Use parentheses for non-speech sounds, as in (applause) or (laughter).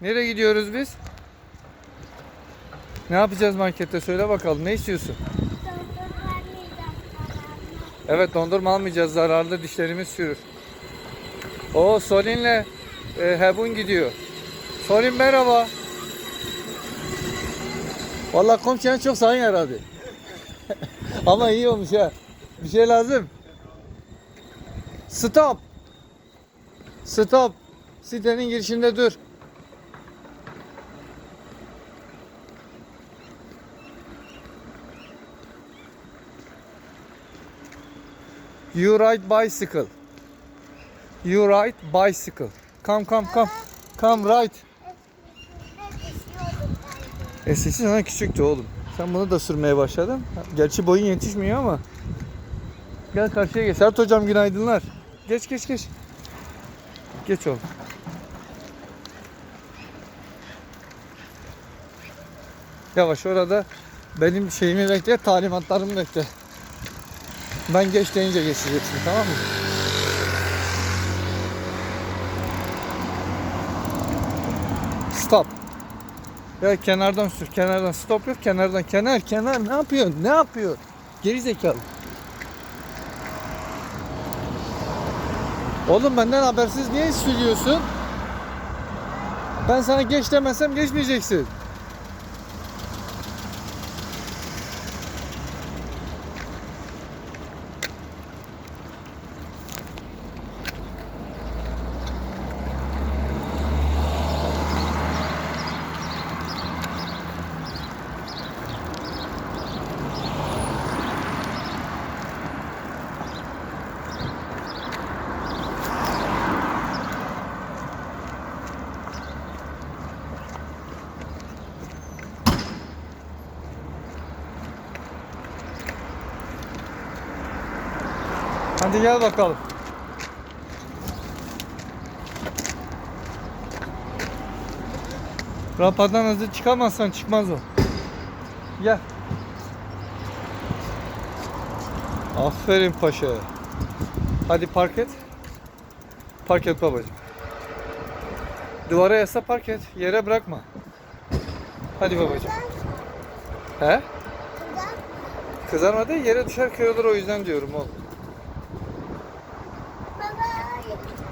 Nereye gidiyoruz biz? Ne yapacağız markette söyle bakalım. Ne istiyorsun? Evet dondurma almayacağız. Zararlı dişlerimiz çürür. O Solin'le e, Hebun gidiyor. Solin merhaba. Vallahi komşuyan çok sayın herhalde. (laughs) Ama iyi olmuş ha. Bir şey lazım. Stop. Stop. Sitenin girişinde dur. You ride bicycle. You ride bicycle. Come come come. Come ride. Eskisi sana küçüktü oğlum. Sen bunu da sürmeye başladın. Gerçi boyun yetişmiyor ama. Gel karşıya geç. Sert hocam günaydınlar. Geç geç geç. Geç oğlum. Yavaş orada benim şeyimi bekle, talimatlarımı bekle. Ben geç deyince geçeceksin tamam mı? Stop. Ya kenardan sür, kenardan stop yok, kenardan kenar, kenar ne yapıyorsun? Ne yapıyor? Geri zekalı. Oğlum benden habersiz niye sürüyorsun? Ben sana geç demesem geçmeyeceksin. Hadi gel bakalım. Rampadan hızlı çıkamazsan çıkmaz o. Gel. Aferin paşa. Hadi park et. Park et babacığım. Duvara yasa park et. Yere bırakma. Hadi babacığım. He? Kızarma değil yere düşer kırılır o yüzden diyorum oğlum. Thank you.